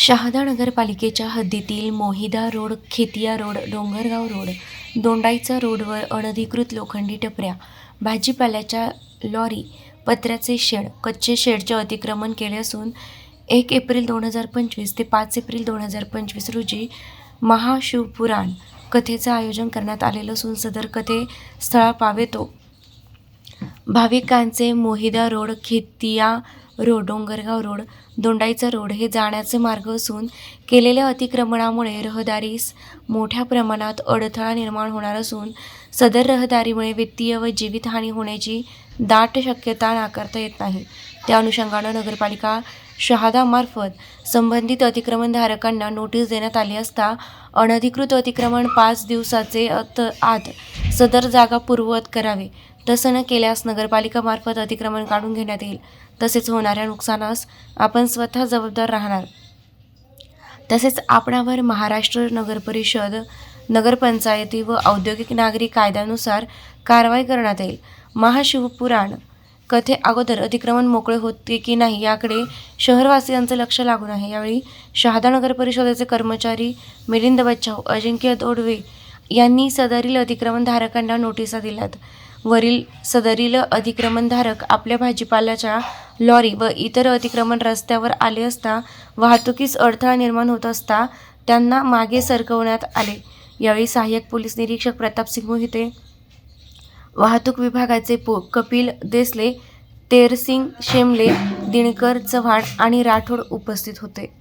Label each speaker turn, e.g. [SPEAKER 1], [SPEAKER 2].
[SPEAKER 1] शहादा नगरपालिकेच्या हद्दीतील Mohida road Khetia road Dongargaon road Dondaicha रोडवर अनधिकृत लोखंडी टपऱ्या भाजीपाल्याच्या लॉरी पत्र्याचे शेड कच्चे शेडचे अतिक्रमण केले असून एक एप्रिल दोन हजार पंचवीस ते पाच एप्रिल दोन हजार पंचवीस रोजी महाशिवपुराण कथेचं आयोजन करण्यात आलेलं असून सदर कथे स्थळा पावेतो भाविकांचे Mohida road Khetia road Dongargaon road Dondaicha road हे जाण्याचे मार्ग असून केलेल्या अतिक्रमणामुळे रहदारीस मोठ्या प्रमाणात अडथळा निर्माण होणार असून सदर रहदारीमुळे वित्तीय व जीवितहानी होण्याची दाट शक्यता नाकारता येत नाही. त्या अनुषंगानं नगरपालिका शहादामार्फत संबंधित अतिक्रमणधारकांना नोटीस देण्यात आली असता अनधिकृत अतिक्रमण पाच दिवसाचे अत आत सदर जागा पूर्ववत करावे. तसं न केल्यास नगरपालिकामार्फत अतिक्रमण काढून घेण्यात येईल. तसेच होणाऱ्या नुकसानास आपण स्वतः जबाबदार राहणार. तसेच आपणावर महाराष्ट्र नगरपरिषद नगरपंचायती व औद्योगिक नागरी कायद्यानुसार कारवाई करण्यात येईल. महाशिवपुराण कथे अगोदर अतिक्रमण मोकळे होते की नाही याकडे शहरवासियांचं लक्ष लागून आहे. यावेळी शहादा नगर परिषदेचे कर्मचारी मिलिंद बच्चाव अजिंक्य दोडवे यांनी सदरील अतिक्रमणधारकांना नोटिसा दिल्यात. वरील सदरील अतिक्रमणधारक आपल्या भाजीपाल्याच्या लॉरी व इतर अतिक्रमण रस्त्यावर आले असता वाहतुकीस अडथळा निर्माण होत असता त्यांना मागे सरकवण्यात आले. यावेळी सहाय्यक पोलीस निरीक्षक प्रतापसिंग मोहिते वाहतूक विभागाचे पो कपिल देसले तेरसिंग शेमले दिनकर चव्हाण आणि राठोड उपस्थित होते.